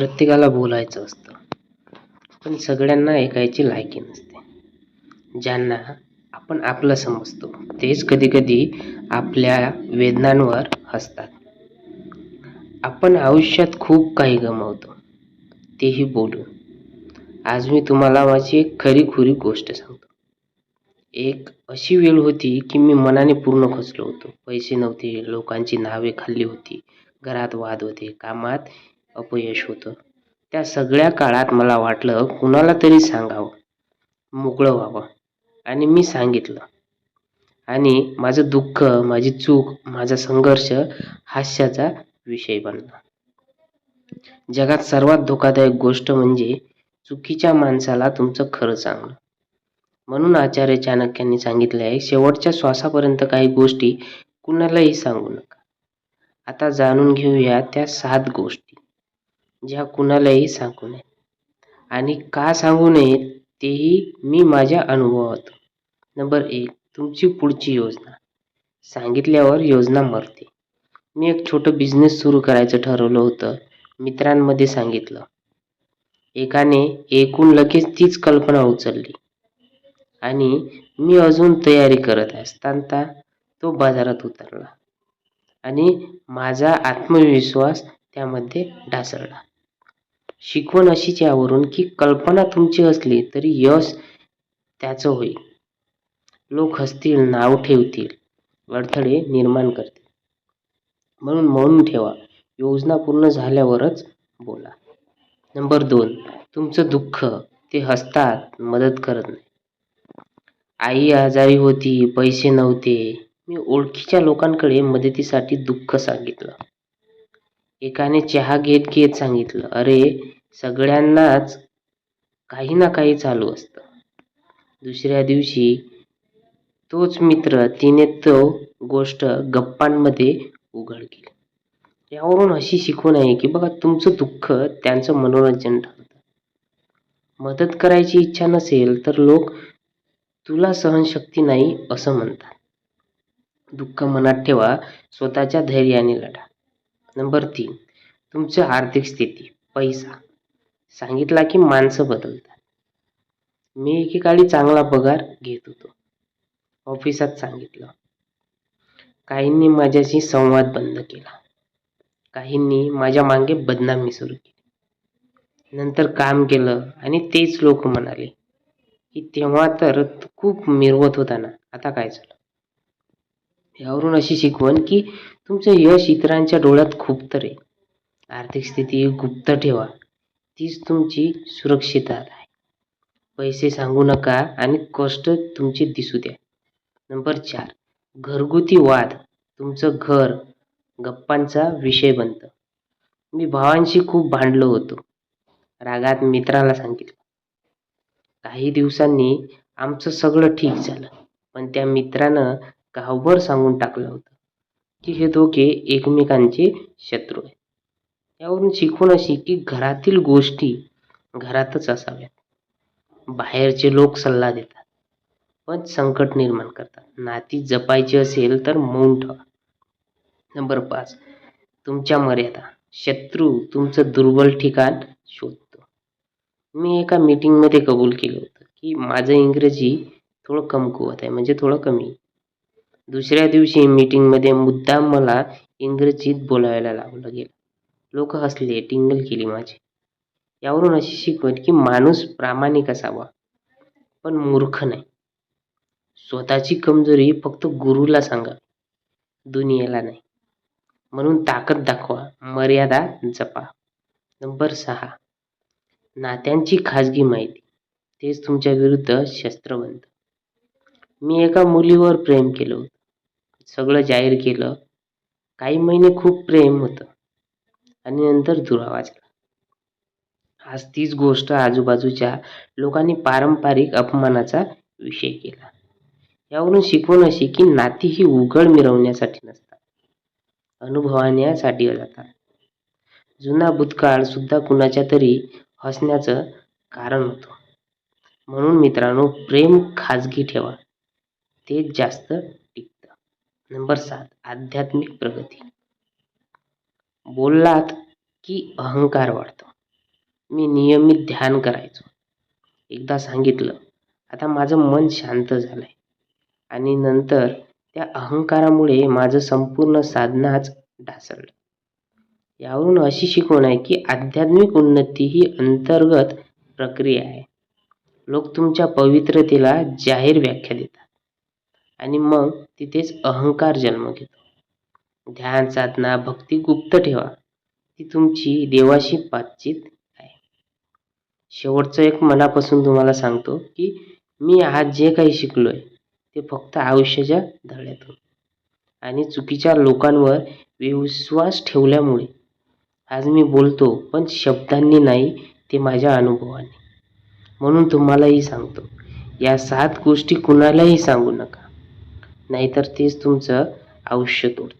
प्रत्येकाला बोलायचं असतं. पण सगळ्यांना ऐकायची लायकी नसते. ज्यांना आपण आपलं समजतो तेच कधीकधी आपल्या वेदनांवर हसतात. आपण आयुष्यात खूप काही गमावतो. तेही बोलून. आज मी तुम्हाला माझी एक खरीखुरी गोष्ट सांगतो. एक अशी वेळ होती की मी मनाने पूर्ण खचलो होतो. पैसे नव्हते लोकांची नावे खाल्ली होती घरात वाद होते कामात अपयश होतं. त्या सगळ्या काळात मला वाटलं कुणाला तरी सांगावं. मोकळं व्हावं. आणि मी सांगितलं. आणि माझं दुःख माझी चूक माझा संघर्ष हास्याचा विषय बनला. जगात सर्वात धोकादायक गोष्ट म्हणजे चुकीच्या माणसाला तुमचं खरं सांगणं. म्हणून आचार्य चाणक्यांनी सांगितले आहे शेवटच्या श्वासापर्यंत काही गोष्टी कुणालाही सांगू नका. आता जाणून घेऊया त्या सात गोष्टी. ज्या कुणालाही सांगू नये. आणि का सांगू नयेत तेही मी माझ्या अनुभवात. नंबर एक तुमची पुढची योजना. सांगितल्यावर योजना मरते. मी एक छोटं बिझनेस सुरू करायचं ठरवलं होतं. मित्रांमध्ये सांगितलं. एकाने एकूण लगेच तीच कल्पना उचलली. आणि मी अजून तयारी करत असताना तो बाजारात उतरला. आणि माझा आत्मविश्वास त्यामध्ये ढासळला. शिकवण अशीच यावरून की कल्पना तुमची असली तरी यश त्याचं होईल. लोक हसतील नाव ठेवतील अडथळे निर्माण करतील. म्हणून मौन ठेवा. योजना पूर्ण झाल्यावरच बोला. नंबर दोन तुमचं दुःख ते हसतात मदत करत नाही. आई आजारी होती पैसे नव्हते. मी ओळखीच्या लोकांकडे मदतीसाठी दुःख सांगितलं. एकाने चहा घेत घेत सांगितलं अरे सगळ्यांनाच काही ना काही चालू असतं. दुसऱ्या दिवशी तोच मित्र तिने तो गोष्ट गप्पांमध्ये उघड केली यावरून अशी शिकवण आहे की बघा तुमचं दुःख त्यांचं मनोरंजन ठरतं. मदत करायची इच्छा नसेल तर लोक तुला सहनशक्ती नाही असं म्हणतात. दुःख मनात ठेवा स्वतःच्या धैर्याने लढा. नंबर तीन तुमची आर्थिक स्थिती पैसा. सांगितला की माणसं बदलतात. मी एकेकाळी चांगला पगार घेत होतो. ऑफिसात सांगितलं. काहींनी माझ्याशी संवाद बंद केला. काहींनी माझ्या मागे बदनामी सुरू केली. नंतर काम केलं आणि तेच लोक म्हणाले की तेव्हा तर खूप मिरवत होता ना आता काय झालं? यावरून अशी शिकवण की तुमचं यश इतरांच्या डोळ्यात खूप तर आहे आर्थिक स्थिती गुप्त ठेवा. तीच तुमची सुरक्षितता आहे. पैसे सांगू नका आणि कष्ट तुमचे दिसू द्या. नंबर चार. घरगुती वाद तुमचं घर गप्पांचा विषय बनतं. मी भावांशी खूप भांडलो होतो. रागात मित्राला सांगितलं. काही दिवसांनी आमचं सगळं ठीक झालं. पण त्या मित्रानं गावभर सांगून टाकलं होतं की हे दोघे एकमेकांचे शत्रू आहेत. यावरून शिकवण अशी की घरातील गोष्टी घरातच असाव्यात. बाहेरचे लोक सल्ला देतात. पण संकट निर्माण करतात. नाती जपायची असेल तर मौन ठेवा. नंबर पाच तुमच्या मर्यादा. शत्रू तुमचं दुर्बल ठिकाण शोधतो. मी एका मीटिंगमध्ये कबूल केलं होतं की माझं इंग्रजी थोडं कमकुवत आहे. म्हणजे थोडं कमी. दुसऱ्या दिवशी मीटिंगमध्ये मुद्दाम मला इंग्रजीत बोलायला लावलं गेलं. लोक हसले टिंगल केली माझी. यावरून अशी शिकवण की माणूस प्रामाणिक असावा पण मूर्ख नाही. स्वतःची कमजोरी फक्त गुरुला सांगा दुनियेला नाही. म्हणून ताकद दाखवा मर्यादा जपा. नंबर सहा. नात्यांची खाजगी माहिती. तेच तुमच्या विरुद्ध शस्त्र बनतं मी एका मुलीवर प्रेम केलं होतं. सगळं जाहीर केलं. काही महिने खूप प्रेम होतं. आणि नंतर दुरावा झाला. आज तीच गोष्ट आजूबाजूच्या लोकांनी पारंपरिक अपमानाचा विषय केला. यावरून शिकवण अशी की नाती ही उघड मिरवण्यासाठी नसतात. अनुभवण्यासाठी जातात. जुना भूतकाळ सुद्धा कुणाच्या तरी हसण्याचं कारण होतं. म्हणून मित्रांनो प्रेम खाजगी ठेवा. तेच जास्त नंबर सात आध्यात्मिक प्रगती. बोललात की अहंकार वाढतो. मी नियमित ध्यान करायचो. एकदा सांगितलं आता माझं मन शांत झालंय. आणि नंतर त्या अहंकारामुळे माझं संपूर्ण साधनाच ढासळलं. यावरून अशी शिकवण आहे की आध्यात्मिक उन्नती ही अंतर्गत प्रक्रिया आहे. लोक तुमच्या पवित्रतेला जाहीर व्याख्या देतात. आणि मग तिथेच अहंकार जन्म घेतो. ध्यान साधना भक्ती गुप्त ठेवा. ती तुमची देवाशी बातचीत आहे. शेवटचं एक मनापासून तुम्हाला सांगतो की मी आज जे काही शिकलोय ते फक्त आयुष्याच्या धड्यातून. आणि चुकीच्या लोकांवर विश्वास ठेवल्यामुळे. आज मी बोलतो पण शब्दांनी नाही ते माझ्या अनुभवाने. म्हणून तुम्हालाही सांगतो या सात गोष्टी कुणालाही सांगू नका. नाहीतर तेच तुमचं आयुष्य तोडतं.